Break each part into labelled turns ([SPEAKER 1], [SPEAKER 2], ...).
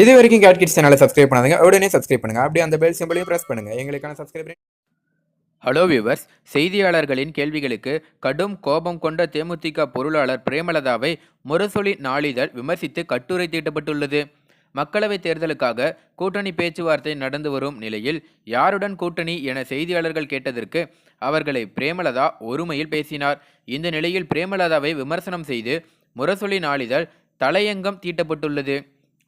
[SPEAKER 1] இது வரைக்கும் cat kids சேனலை சப்ஸ்கிரைப் பண்ணாதுங்க. உடனே சப்ஸ்கிரைப் பண்ணுங்க. அப்படியே அந்த பெல் சிம்பிளையும் ப்ரெஸ் பண்ணுங்க. எங்களுக்கான சப்ஸ்கிரைப்
[SPEAKER 2] ஹலோ வியூவர்ஸ் செய்தியாளர்களின் கேள்விகளுக்கு கடும் கோபம் கொண்ட தேமுதிக பொருளாளர் பிரேமலதாவை முரசொலி நாளிதழ் விமர்சித்து கட்டுரை தீட்டப்பட்டுள்ளது. மக்களவைத் தேர்தலுக்காக கூட்டணி பேச்சுவார்த்தை நடந்து வரும் நிலையில் யாருடன் கூட்டணி என செய்தியாளர்கள் கேட்டதற்கு அவர்களை பிரேமலதா ஒருமையில் பேசினார். இந்த நிலையில் பிரேமலதாவை விமர்சனம் செய்து முரசொலி நாளிதழ் தலையங்கம் தீட்டப்பட்டுள்ளது.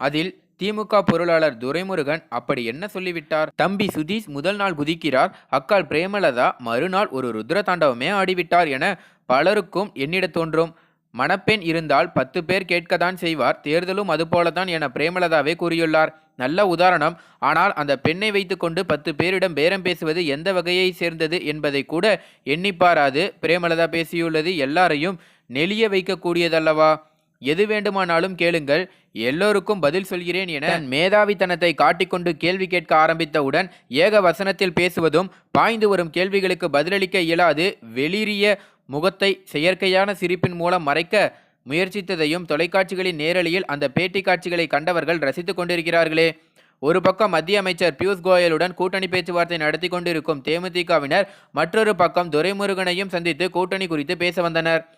[SPEAKER 2] அதில் திமுக பொருளாளர் துரைமுருகன் அப்படி என்ன சொல்லிவிட்டார்? தம்பி சுதீஷ் முதல் நாள் குதிக்கிறார். அக்கால் பிரேமலதா மறுநாள் ஒரு ருத்ர தாண்டவமே ஆடிவிட்டார் என பலருக்கும் எண்ணிடத் தோன்றும். மணப்பெண் இருந்தால் பத்து பேர் கேட்கத்தான் செய்வார். தேர்தலும் அதுபோலதான் என பிரேமலதாவே கூறியுள்ளார். நல்ல உதாரணம். ஆனால் அந்த பெண்ணை வைத்துக்கொண்டு பத்து பேரிடம் பேரம் பேசுவது எந்த வகையை சேர்ந்தது என்பதை கூட எண்ணிப்பாராது பிரேமலதா பேசியுள்ளது. எல்லாரையும் நெளிய வைக்கக்கூடியதல்லவா? எது வேண்டுமானாலும் கேளுங்கள். எல்லோருக்கும் பதில் சொல்கிறேன் என மேதாவித்தனத்தை காட்டிக்கொண்டு கேள்வி கேட்க ஆரம்பித்தவுடன் ஏக வசனத்தில் பேசுவதும் பாய்ந்து வரும் கேள்விகளுக்கு பதிலளிக்க இயலாது வெளிரிய முகத்தை செயற்கையான சிரிப்பின் மூலம் மறைக்க முயற்சித்ததையும் தொலைக்காட்சிகளின் நேரலியில் அந்த பேட்டி காட்சிகளை கண்டவர்கள் ரசித்துக் கொண்டிருக்கிறார்களே. ஒரு பக்கம் மத்திய அமைச்சர் பியூஷ் கோயலுடன் கூட்டணி பேச்சுவார்த்தை நடத்தி கொண்டிருக்கும் தேமுதிகவினர் மற்றொரு பக்கம் துரைமுருகனையும் சந்தித்து கூட்டணி குறித்து பேச வந்தனர்.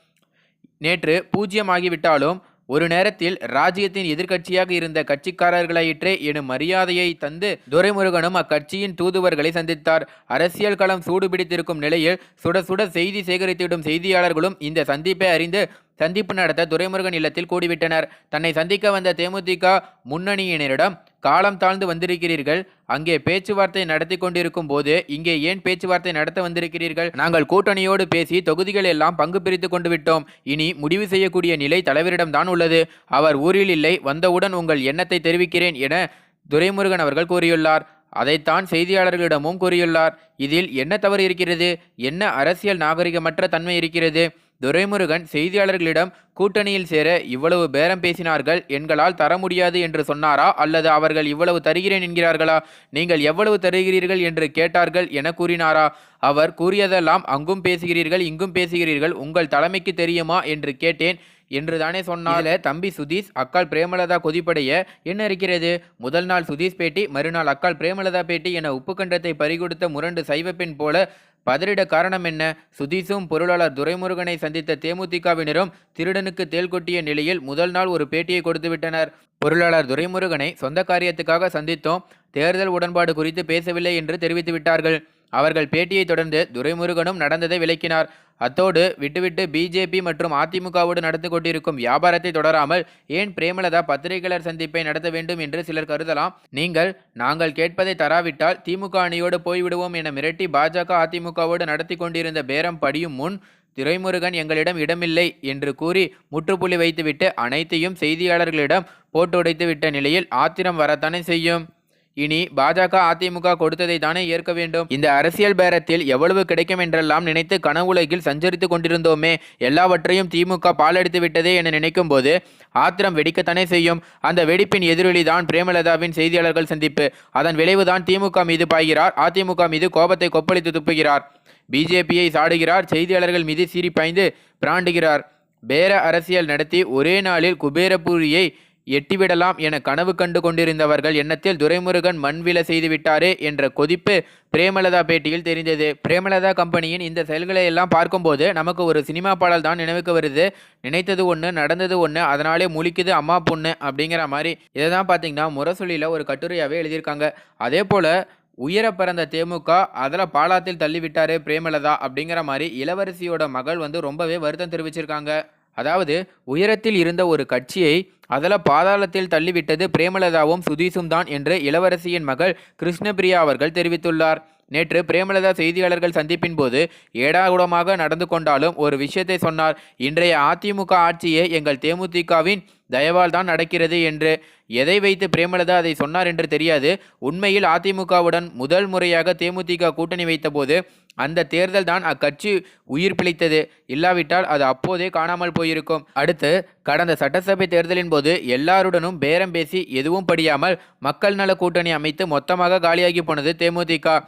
[SPEAKER 2] நேற்று பூஜ்யமாகிவிட்டாலும் ஒரு நேரத்தில் ராஜ்யத்தின் எதிர்க்கட்சியாக இருந்த கட்சிக்காரர்களாயிற்றே எனும் மரியாதையை தந்து துரைமுருகனும் அக்கட்சியின் தூதுவர்களை சந்தித்தார். அரசியல் களம் சூடுபிடித்திருக்கும் நிலையில் சுட சுட செய்தி சேகரித்திடும் செய்தியாளர்களும் இந்த சந்திப்பை அறிந்து சந்திப்பு நடத்த துரைமுருகன் இல்லத்தில் கூடிவிட்டனர். தன்னை சந்திக்க வந்த தேமுதிக முன்னணியினரிடம் காலம் தாழ்ந்து வந்திருக்கிறீர்கள். அங்கே பேச்சுவார்த்தை நடத்தி கொண்டிருக்கும் போது இங்கே ஏன் பேச்சுவார்த்தை நடத்த வந்திருக்கிறீர்கள்? நாங்கள் கூட்டணியோடு பேசி தொகுதிகள் எல்லாம் பங்கு பிரித்து கொண்டு விட்டோம். இனி முடிவு செய்யக்கூடிய நிலை தலைவரிடம் தான் உள்ளது. அவர் ஊரில் இல்லை வந்தவுடன் உங்கள் எண்ணத்தை தெரிவிக்கிறேன் என துரைமுருகன் அவர்கள் கூறியுள்ளார். அதைத்தான் செய்தியாளர்களிடமும் கூறியுள்ளார். இதில் என்ன தவறு இருக்கிறது? என்ன அரசியல் நாகரிகமற்ற தன்மை இருக்கிறது? துரைமுருகன் செய்தியாளர்களிடம் கூட்டணியில் சேர இவ்வளவு பேரம் பேசினார்கள் எங்களால் தர முடியாது என்று சொன்னாரா? அல்லது அவர்கள் இவ்வளவு தருகிறேன் என்கிறார்களா? நீங்கள் எவ்வளவு தருகிறீர்கள் என்று கேட்டார்கள் என கூறினாரா? அவர் கூறியதெல்லாம் அங்கும் பேசுகிறீர்கள் இங்கும் பேசுகிறீர்கள் உங்கள் தலைமைக்கு தெரியுமா என்று கேட்டேன் என்று தானே சொன்னால தம்பி சுதீஷ் அக்கால் பிரேமலதா கொதிப்படைய என்ன இருக்கிறது? முதல் நாள் சுதீஷ் பேட்டி மறுநாள் அக்கால் பிரேமலதா பேட்டி என உப்புக்கண்டத்தை பறிகொடுத்த முரண்டு சைவப்பெண் போல பதறிட காரணம் என்ன? சுதீஷும் பொருளாளர் துரைமுருகனை சந்தித்த தேமுதிகவினரும் திருடனுக்கு தேல் கொட்டிய நிலையில் முதல் நாள் ஒரு பேட்டியை கொடுத்து விட்டனர். பொருளாளர் துரைமுருகனை சொந்த காரியத்துக்காக சந்தித்தோம். தேர்தல் உடன்பாடு குறித்து பேசவில்லை என்று தெரிவித்துவிட்டார்கள் அவர்கள் பேட்டியை தொடர்ந்து துரைமுருகனும் நடந்ததை விளக்கினார். அத்தோடு விட்டுவிட்டு பிஜேபி மற்றும் அதிமுகவோடு நடந்து கொண்டிருக்கும் வியாபாரத்தை தொடராமல் ஏன் பிரேமலதா பத்திரிகையாளர் சந்திப்பை நடத்த வேண்டும் என்று சிலர் கருதலாம். நீங்கள் நாங்கள் கேட்பதை தராவிட்டால் திமுக அணியோடு போய்விடுவோம் என மிரட்டி பாஜக அதிமுகவோடு நடத்தி கொண்டிருந்த பேரம் படியும் முன் துரைமுருகன் எங்களிடம் இடமில்லை என்று கூறி முற்றுப்புள்ளி வைத்துவிட்டு அனைத்தையும் செய்தியாளர்களிடம் போட்டு உடைத்து விட்ட நிலையில் ஆத்திரம் வரத்தானே செய்யும்? இனி பாஜக அதிமுக கொடுத்ததை தானே ஏற்க வேண்டும். இந்த அரசியல் பேரத்தில் எவ்வளவு கிடைக்கும் என்றெல்லாம் நினைத்து கனவுலகில் சஞ்சரித்து கொண்டிருந்தோமே. எல்லாவற்றையும் திமுக பாலடித்து விட்டதே என நினைக்கும் போது ஆத்திரம் வெடிக்கத்தானே செய்யும். அந்த வெடிப்பின் எதிரொலி தான் பிரேமலதாவின் செய்தியாளர்கள் சந்திப்பு. அதன் விளைவுதான் திமுக மீது பாய்கிறார். அதிமுக மீது கோபத்தை கொப்பளித்து துப்புகிறார். பிஜேபியை சாடுகிறார். செய்தியாளர்கள் மீது சீறி பாய்ந்து பிராண்டுகிறார். பேர அரசியல் நடத்தி ஒரே நாளில் குபேரபுரியை எட்டிவிடலாம் என கனவு கண்டு கொண்டிருந்தவர்கள் எண்ணத்தில் துரைமுருகன் மண்வில செய்துவிட்டாரே என்ற கொதிப்பு பிரேமலதா பேட்டியில் தெரிந்தது. பிரேமலதா கம்பெனியின் இந்த செயல்களை எல்லாம் பார்க்கும்போது நமக்கு ஒரு சினிமா பாடல் தான் நினைவுக்கு வருது. நினைத்தது ஒன்று நடந்தது ஒன்று அதனாலே முழிக்குது அம்மா பொண்ணு அப்படிங்கிற மாதிரி. இதை தான் பார்த்தீங்கன்னா முரசொலியில் ஒரு கட்டுரையாகவே எழுதியிருக்காங்க. அதே போல் உயர பிறந்த தேமுக அதில் பாலாத்தில் தள்ளிவிட்டாரு பிரேமலதா அப்படிங்கிற மாதிரி இளவரசியோட மகள் வந்து ரொம்பவே வருத்தம் தெரிவிச்சிருக்காங்க. அதாவது உயரத்தில் இருந்த ஒரு கட்சியை அதல பாதாளத்தில் தள்ளிவிட்டது பிரேமலதாவும் சுதீஷும் தான் என்று இளவரசியின் மகள் கிருஷ்ணபிரியா அவர்கள் தெரிவித்துள்ளார். நேற்று பிரேமலதா செய்தியாளர்கள் சந்திப்பின் போது ஏடாகுடமாக நடந்து கொண்டாலும் ஒரு விஷயத்தை சொன்னார். இன்றைய அதிமுக ஆட்சியே எங்கள் தேமுதிகவின் தயவால் தான் நடக்கிறது என்று. எதை வைத்து பிரேமலதா அதை சொன்னார் என்று தெரியாது. உண்மையில் அதிமுகவுடன் முதல் முறையாக தேமுதிக கூட்டணி வைத்தபோது அந்த தேர்தல் தான் அக்கட்சி உயிர் பிழைத்தது. இல்லாவிட்டால் அது அப்போதே காணாமல் போயிருக்கும். அடுத்து கடந்த சட்டசபை தேர்தலின் போது எல்லாருடனும் பேரம் பேசி எதுவும் படியாமல் மக்கள் நல கூட்டணி அமைத்து மொத்தமாக காலியாகி போனது தேமுதிக.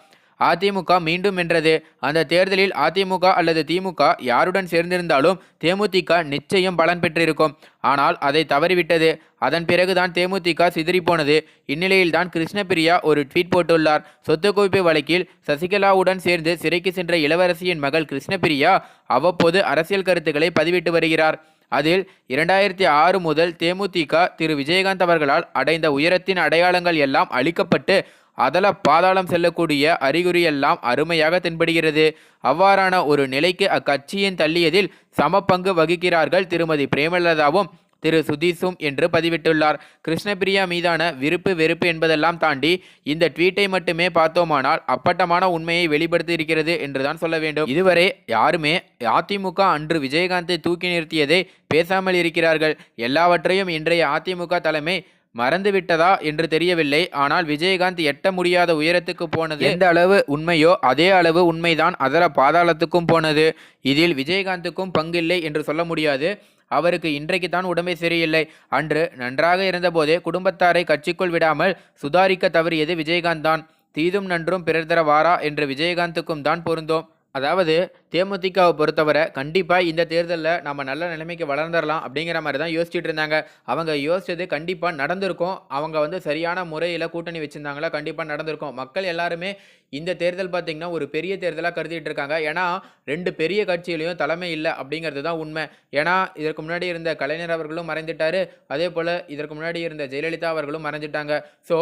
[SPEAKER 2] அதிமுக மீண்டும் வென்றது. அந்த தேர்தலில் அதிமுக அல்லது திமுக யாருடன் சேர்ந்திருந்தாலும் தேமுதிக நிச்சயம் பலன் பெற்றிருக்கும். ஆனால் அதை தவறிவிட்டது. அதன் பிறகுதான் தேமுதிக சிதறிப்போனது. இந்நிலையில்தான் கிருஷ்ணபிரியா ஒரு ட்வீட் போட்டுள்ளார். சொத்து குவிப்பு வழக்கில் சசிகலாவுடன் சேர்ந்து சிறைக்கு சென்ற இளவரசியின் மகள் கிருஷ்ணபிரியா அவ்வப்போது அரசியல் கருத்துக்களை பதிவிட்டு வருகிறார். அதில் இரண்டாயிரத்தி ஆறு முதல் தேமுதிக திரு. விஜயகாந்த் அவர்களால் அடைந்த உயரத்தின் அடையாளங்கள் எல்லாம் அளிக்கப்பட்டு அதல பாதாளம் செல்லக்கூடிய அறிகுறியெல்லாம் அருமையாக தென்படுகிறது. அவ்வாறான ஒரு நிலைக்கு அக்கட்சியின் தள்ளியதில் சமபங்கு வகிக்கிறார்கள் திருமதி பிரேமலதாவும் திரு சுதீஷும் என்று பதிவிட்டுள்ளார். கிருஷ்ணபிரியா மீதான விருப்பு வெறுப்பு என்பதெல்லாம் தாண்டி இந்த ட்வீட்டை மட்டுமே பார்த்தோமானால் அப்பட்டமான உண்மையை வெளிப்படுத்தி இருக்கிறது என்றுதான் சொல்ல வேண்டும். இதுவரை யாருமே அதிமுக அன்று விஜயகாந்தை தூக்கி நிறுத்தியதை பேசாமல் இருக்கிறார்கள். எல்லாவற்றையும் இன்றைய அதிமுக தலைமை மறந்துவிட்டதா என்று தெரியவில்லை. ஆனால் விஜயகாந்த் எட்ட முடியாத உயரத்துக்கு போனது எந்த அளவு உண்மையோ அதே அளவு உண்மைதான் அதர பாதாளத்துக்கும் போனது. இதில் விஜயகாந்துக்கும் பங்கில்லை என்று சொல்ல முடியாது. அவருக்கு இன்றைக்கு தான் உடம்பை சரியில்லை. அன்று நன்றாக இருந்தபோதே குடும்பத்தாரை கட்சிக்குள் விடாமல் சுதாரிக்க தவறியது விஜயகாந்த் தான் தீதும் நன்றும் பிறர் தர வாரா என்று விஜயகாந்துக்கும் தான் பொருந்தோம். அதாவது தேமுதிகவை பொறுத்தவரை கண்டிப்பாக இந்த தேர்தலில் நம்ம நல்ல நிலைமைக்கு வளர்ந்துடலாம் அப்படிங்கிற மாதிரி தான் யோசிச்சுட்டு இருந்தாங்க. அவங்க யோசிச்சது கண்டிப்பாக நடந்திருக்கும். அவங்க வந்து சரியான முறையில் கூட்டணி வச்சுருந்தாங்களா கண்டிப்பாக நடந்திருக்கும். மக்கள் எல்லாருமே இந்த தேர்தல் பார்த்திங்கன்னா ஒரு பெரிய தேர்தலாக கருதிட்டு இருக்காங்க. ஏன்னா ரெண்டு பெரிய கட்சியிலையும் தலைமை இல்லை அப்படிங்கிறது தான் உண்மை. ஏன்னா இதற்கு முன்னாடி இருந்த கலைஞர் அவர்களும் மறைந்துட்டாரு. அதே போல் இதற்கு முன்னாடி இருந்த ஜெயலலிதா அவர்களும் மறைஞ்சிட்டாங்க. ஸோ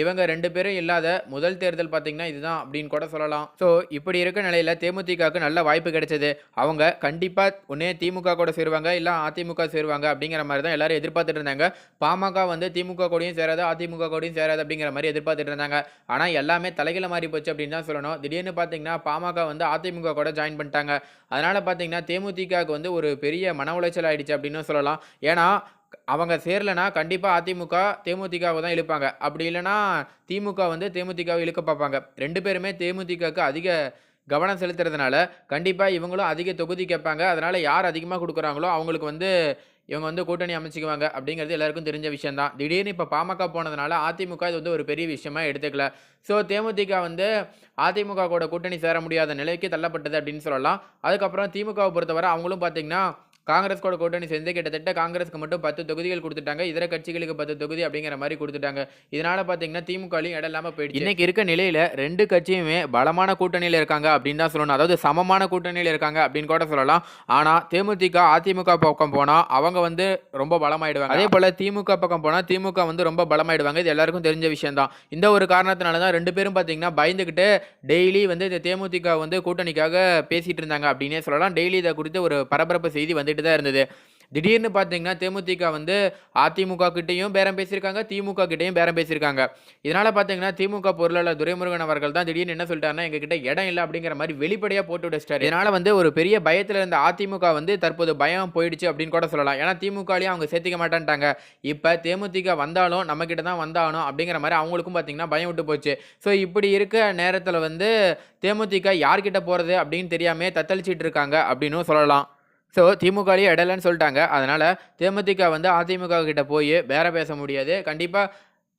[SPEAKER 2] இவங்க ரெண்டு பேரும் இல்லாத முதல் தேர்தல் பார்த்திங்கன்னா இதுதான் அப்படின்னு கூட சொல்லலாம். ஸோ இப்படி இருக்க நிலையில் தேமுதிகவுக்கு நல்ல வாய்ப்பு கிடைச்சது. அவங்க கண்டிப்பாக ஒன்றே திமுக கூட சேருவாங்க இல்லை அதிமுக சேருவாங்க அப்படிங்கிற மாதிரி தான் எல்லாரும் எதிர்பார்த்துட்டு இருந்தாங்க. பாமக வந்து திமுக கூடயும் சேராது அதிமுக கூடயும் சேராது அப்படிங்கிற மாதிரி எதிர்பார்த்துட்டு இருந்தாங்க. ஆனால் எல்லாமே தலைகளை மாறி போச்சு அப்படின்னு தான் சொல்லணும். திடீர்னு பார்த்தீங்கன்னா பாமக வந்து அதிமுக கூட ஜாயின் பண்ணிட்டாங்க. அதனால் பார்த்தீங்கன்னா தேமுதிகவுக்கு வந்து ஒரு பெரிய மன உளைச்சல் ஆயிடுச்சு அப்படின்னு சொல்லலாம். ஏன்னா அவங்க சேரலைன்னா கண்டிப்பாக அதிமுக தேமுதிகவை தான் இழுப்பாங்க. அப்படி இல்லைன்னா திமுக வந்து தேமுதிகவை இழுக்க பார்ப்பாங்க. ரெண்டு பேருமே தேமுதிகவுக்கு அதிக கவனம் செலுத்துறதுனால கண்டிப்பாக இவங்களும் அதிக தொகுதி கேட்பாங்க. அதனால் யார் அதிகமாக கொடுக்குறாங்களோ அவங்களுக்கு வந்து இவங்க வந்து கூட்டணி அமைச்சிக்குவாங்க அப்படிங்கிறது எல்லாருக்கும் தெரிஞ்ச விஷயம் தான். திடீர்னு இப்போ பாமக போனதுனால அதிமுக இது வந்து ஒரு பெரிய விஷயமா எடுத்துக்கல. ஸோ தேமுதிக வந்து அதிமுக கூட கூட்டணி சேர முடியாத நிலைக்கு தள்ளப்பட்டது அப்படின்னு சொல்லலாம். அதுக்கப்புறம் திமுகவை பொறுத்தவரை அவங்களும் பார்த்தீங்கன்னா காங்கிரஸ் கூட கூட்டணி சேர்ந்து கிட்டத்தட்ட காங்கிரஸ்க்கு மட்டும் பத்து தொகுதிகள் கொடுத்துட்டாங்க. இதர கட்சிகளுக்கு பத்து தொகுதி அப்படிங்கிற மாதிரி கொடுத்துட்டாங்க. இதனால பார்த்தீங்கன்னா திமுகலையும் இடம் இல்லாமல் போயிடுச்சு. இன்னைக்கு இருக்க நிலையில ரெண்டு கட்சியுமே பலமான கூட்டணியில் இருக்காங்க அப்படின்னு தான் சொல்லணும். அதாவது சமமான கூட்டணியில் இருக்காங்க அப்படின்னு கூட சொல்லலாம். ஆனால் தேமுதிக அதிமுக பக்கம் போனால் அவங்க வந்து ரொம்ப பலமாயிடுவாங்க. அதே போல் திமுக பக்கம் போனால் திமுக வந்து ரொம்ப பலமாயிடுவாங்க. இது எல்லாருக்கும் தெரிஞ்ச விஷயம் தான். இந்த ஒரு காரணத்தினால தான் ரெண்டு பேரும் பார்த்தீங்கன்னா பயந்துக்கிட்டு டெய்லி வந்து இந்த தேமுதிக வந்து கூட்டணிக்காக பேசிட்டு இருந்தாங்க அப்படின்னே சொல்லலாம். டெய்லி இதை குறித்து ஒரு பரபரப்பு செய்தி வந்துட்டு தான் இருந்தது. திடீர்னு பார்த்தீங்கன்னா தேமுதிக வந்து அதிமுக கிட்டேயும் பேரம் பேசியிருக்காங்க திமுக கிட்டேயும் பேரம் பேசியிருக்காங்க. இதனால் பார்த்தீங்கன்னா திமுக பொருளாளர் துரைமுருகன் அவர்கள் தான் திடீர்னு என்ன சொல்லிட்டாருன்னா எங்ககிட்ட இடம் இல்லை அப்படிங்கிற மாதிரி வெளிப்படையாக போட்டு விடுச்சிட்டாரு இதனால் வந்து ஒரு பெரிய பயத்தில் இருந்த அதிமுக வந்து தற்போது பயம் போயிடுச்சு அப்படின்னு கூட சொல்லலாம். ஏன்னா திமுகலையும் அவங்க சேர்த்துக்க மாட்டேன்ட்டாங்க. இப்போ தேமுதிக வந்தாலும் நம்மக்கிட்ட தான் வந்தாலும் அப்படிங்கிற மாதிரி அவங்களுக்கும் பார்த்தீங்கன்னா பயம் விட்டு போச்சு. ஸோ இப்படி இருக்க நேரத்தில் வந்து தேமுதிக யார்கிட்ட போகிறது அப்படின்னு தெரியாமல் தத்தளிச்சிட்டு இருக்காங்க அப்படின்னும் சொல்லலாம். ஸோ திமுகலேயே இடலன்னு சொல்லிட்டாங்க. அதனால் தேமுதிக வந்து அதிமுக கிட்ட போய் பேர பேச முடியாது. கண்டிப்பாக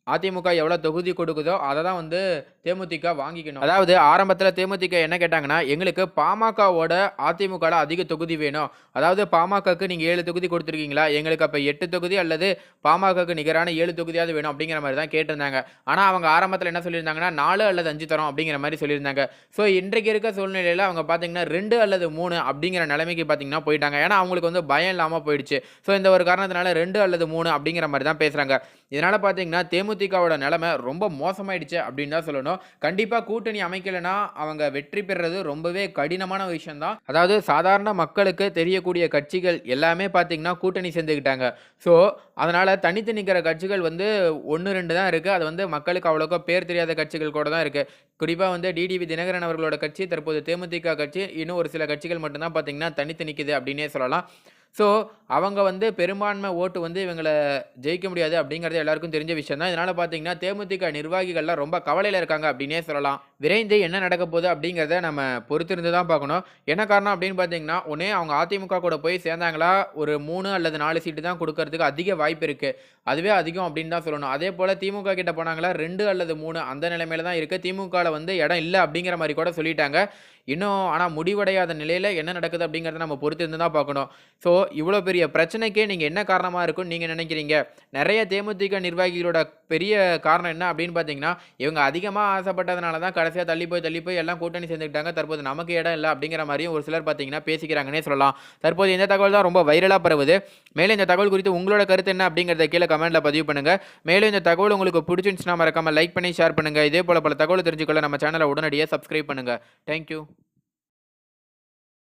[SPEAKER 2] அதிமுக எவ்வளோ தொகுதி கொடுக்குதோ அதை தான் வந்து தேமுதிக வாங்கிக்கணும். அதாவது ஆரம்பத்தில் தேமுதிக என்ன கேட்டாங்கன்னா எங்களுக்கு பாமகவோட அதிமுகவில் அதிக தொகுதி வேணும். அதாவது பாமகக்கு நீங்கள் ஏழு தொகுதி கொடுத்துருக்கீங்களா? எங்களுக்கு அப்போ எட்டு தொகுதி அல்லது பாமகக்கு நிகரான ஏழு தொகுதியாவது வேணும் அப்படிங்கிற மாதிரி தான் கேட்டிருந்தாங்க. ஆனால் அவங்க ஆரம்பத்தில் என்ன சொல்லியிருந்தாங்கன்னா நாலு அல்லது அஞ்சு தரோம் அப்படிங்கிற மாதிரி சொல்லியிருந்தாங்க. ஸோ இன்றைக்கு இருக்க சூழ்நிலையில் அவங்க பார்த்தீங்கன்னா ரெண்டு அல்லது மூணு அப்படிங்கிற நிலைமைக்கு பார்த்தீங்கன்னா போயிட்டாங்க. ஏன்னா அவங்களுக்கு வந்து பயம் இல்லாமல் போயிடுச்சு. ஸோ இந்த ஒரு காரணத்தினால ரெண்டு அல்லது மூணு அப்படிங்கிற மாதிரி தான் பேசுகிறாங்க இதனால் பார்த்தீங்கன்னா தேமுதிகவோட நிலைமை ரொம்ப மோசமாயிடுச்சு அப்படின்னு தான் சொல்லணும். கண்டிப்பாக கூட்டணி அமைக்கலைன்னா அவங்க வெற்றி பெறுறது ரொம்பவே கடினமான விஷயம்தான். அதாவது சாதாரண மக்களுக்கு தெரியக்கூடிய கட்சிகள் எல்லாமே பார்த்தீங்கன்னா கூட்டணி சேர்ந்துக்கிட்டாங்க ஸோ அதனால் தனித்து நிற்கிற கட்சிகள் வந்து ஒன்று ரெண்டு தான் இருக்குது அது வந்து மக்களுக்கு அவ்வளோக்கா பேர் தெரியாத கட்சிகள் கூட தான் இருக்குது குறிப்பாக வந்து டிடிவி தினகரன் அவர்களோட கட்சி தற்போது தேமுதிக கட்சி இன்னும் ஒரு சில கட்சிகள் மட்டும்தான் பார்த்தீங்கன்னா தனித்து நிற்கிது அப்படின்னே சொல்லலாம். ஸோ அவங்க வந்து பெரும்பான்மை ஓட்டு வந்து இவங்களை ஜெயிக்க முடியாது அப்படிங்கிறது எல்லாருக்கும் தெரிஞ்ச விஷயம் தான் இதனால் பார்த்தீங்கன்னா தேமுதிக நிர்வாகிகள்லாம் ரொம்ப கவலையில் இருக்காங்க அப்படின்னே சொல்லலாம். விரைந்து என்ன நடக்க போகுது அப்படிங்கிறத நம்ம பொறுத்திருந்து தான் பார்க்கணும். என்ன காரணம் அப்படின்னு பார்த்தீங்கன்னா ஒன்றே அவங்க அதிமுக கூட போய் சேர்ந்தாங்களா? ஒரு மூணு அல்லது நாலு சீட்டு தான் கொடுக்கறதுக்கு அதிக வாய்ப்பு இருக்குது அதுவே அதிகம் அப்படின்னு தான் சொல்லணும். அதே போல் திமுக கிட்ட போனாங்களா? ரெண்டு அல்லது மூணு அந்த நிலைமையில தான் இருக்குது திமுகவில் வந்து இடம் இல்லை அப்படிங்கிற மாதிரி கூட சொல்லிட்டாங்க. இன்னும் ஆனால் முடிவடையாத நிலையில் என்ன நடக்குது அப்படிங்கிறத நம்ம பொறுத்திருந்து தான் பார்க்கணும். ஸோ இவ்வளோ பெரிய பிரச்சனைக்கே நீங்கள் என்ன காரணமாக இருக்கும் நீங்கள் நினைக்கிறீங்க? நிறைய தேமுதிக நிர்வாகிகளோட பெரிய காரணம் என்ன அப்படின்னு பார்த்தீங்கன்னா இவங்க அதிகமாக ஆசைப்பட்டதுனால தான் கடைசியாக தள்ளி போய் தள்ளி போய் எல்லாம் கூட்டணி சேர்ந்துக்கிட்டாங்க. தற்போது நமக்கு இடம் இல்லை அப்படிங்கிற மாதிரியும் ஒரு சிலர் பார்த்தீங்கன்னா பேசிக்கிறாங்கன்னே சொல்லலாம். தற்போது இந்த தகவல் தான் ரொம்ப வைரலாக பரவுது. மேலும் இந்த தகவல் குறித்து உங்களோட கருத்து என்ன அப்படிங்கிறத கீழே கமெண்ட்டில் பதிவு பண்ணுங்கள் மேலும் இந்த தகவல் உங்களுக்கு பிடிச்சிருந்துச்சுன்னா மறக்காமல் லைக் பண்ணி ஷேர் பண்ணுங்கள் இதே போல் பல தகவல் தெரிஞ்சுக்கொள்ள நம்ம சேனலை உடனடியாக சப்ஸ்கிரைப் பண்ணுங்கள் தேங்க்யூ